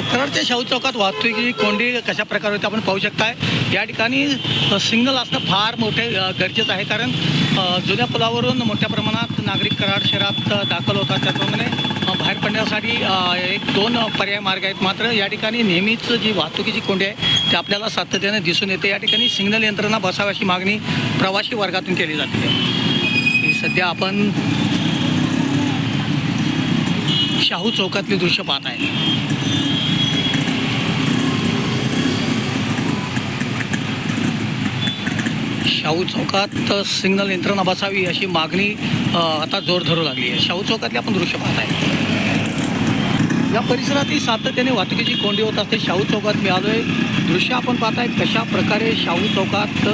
कराडच्या शाहू चौकात वाहतुकीची कोंडी कशा प्रकारे होते आपण पाहू शकताय. या ठिकाणी सिग्नल असणं फार मोठे गरजेचं आहे कारण जुन्या पुलावरून मोठ्या प्रमाणात नागरिक कराड शहरात दाखल होतात. त्याप्रमाणे बाहेर पडण्यासाठी एक दोन पर्याय मार्ग आहेत. मात्र या ठिकाणी नेहमीच जी वाहतुकीची कोंडी आहे ती आपल्याला सातत्याने दिसून येते. या ठिकाणी सिग्नल यंत्रणा बसावी अशी मागणी प्रवासी वर्गातून केली जाते. ही सध्या आपण शाहू चौकातली दृश्य पाहत आहे. शाहू चौकात सिग्नल यंत्रणा बसावी अशी मागणी आता जोर धरू लागली आहे. शाहू चौकातले आपण दृश्य पाहत आहे या परिसरातही सातत्याने वाहतुकीची कोंडी होत असते. शाहू चौकात मी आलो आहे दृश्य. आपण पाहताय कशा प्रकारे शाहू चौकात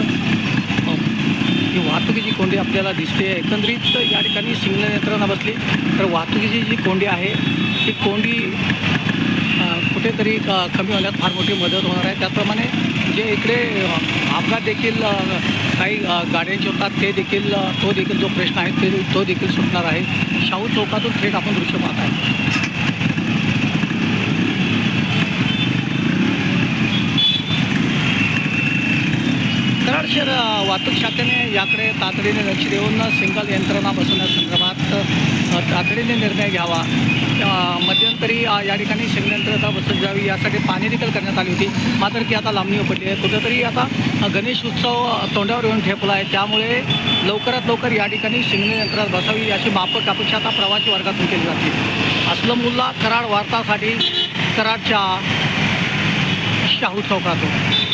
ही वाहतुकीची कोंडी आपल्याला दिसते एकंदरीत या ठिकाणी सिग्नल यंत्रणा बसली तर वाहतुकीची जी कोंडी आहे ती कोंडी कुठेतरी कमी होण्यात फार मोठी मदत होणार आहे. त्याचप्रमाणे जे इकडे अपघात देखील काही गाड्यांचे होतात ते देखील तो देखील जो प्रश्न आहे ते तो देखील सुटणार आहे. शाहू चौकातून थेट आपण दृश्य पाहत आहे कराड शहर वाहतूक शाखेने याकडे तातडीने लक्ष देऊन सिंगल यंत्रणा बसवण्यासंदर्भात तातडीने निर्णय घ्यावा. मध्यंतरी या ठिकाणी सिंगल बसत जावी यासाठी पाणी देखील करण्यात आली होती. मात्र ती आता लांबणी पडली आहे. कुठंतरी आता गणेश उत्सव तोंडावर येऊन ठेपला आहे. त्यामुळे लवकरात लवकर या ठिकाणी सिंगल बसावी अशी माफक अपेक्षा आता प्रवासी वर्गातून केली जाते. असलमुल्ला कराड वार्तासाठी कराडच्या शाहू चौकातून.